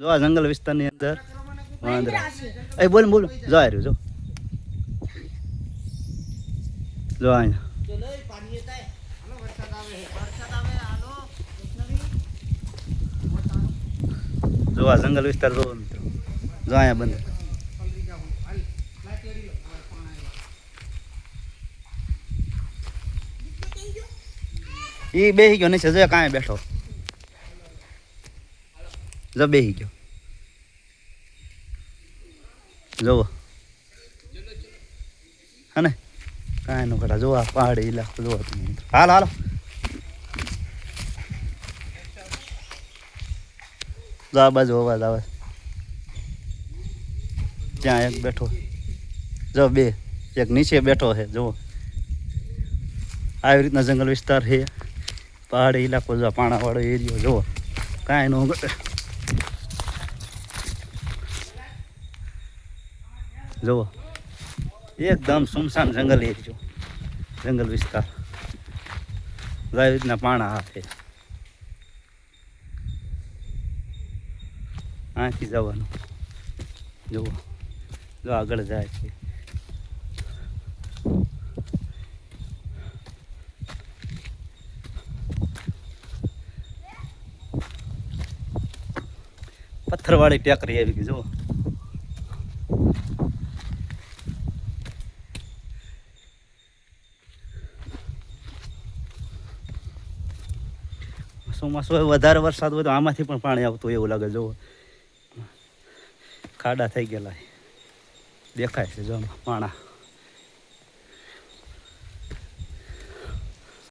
જો આ જંગલ વિસ્તારની અંદર આ એ બોલ બોલ જો આવી રહ્યો જો જો આ લે ફન હીતે આનો વરસાદ આવે છે વરસાદ આવે આનો જો નવી જો આ જંગલ વિસ્તાર જો જો આ બંદર ઈ બેહી ગયો નથી જો ક્યાં બેઠો જો બેસી ગયો જોવો હા ને કાંઈ નું કરા જોવા પહાડી ઇલાકો જોવો તમે હાલ હાલો જા બાજુ અવાજ આવે ત્યાં એક બેઠો જો બે એક નીચે બેઠો છે જુઓ આવી રીતના જંગલ વિસ્તાર છે પહાડી ઇલાકો જો પાણાવાળો એરિયો જુઓ કાંઈ નું જુઓ એકદમ સુમસામ જંગલ એક એરિયો જંગલ વિસ્તાર જાવીદના પાણા હાથે અહીંથી જવાનું જુઓ જો આગળ જાય છે પથ્થરવાળી ટેકરી આવી ગઈ જુઓ ચોમાસું હોય વધારે વરસાદ હોય તો આમાંથી પણ પાણી આવતું એવું લાગે જો ખાડા થઈ ગયેલા દેખાય છે જો પાણા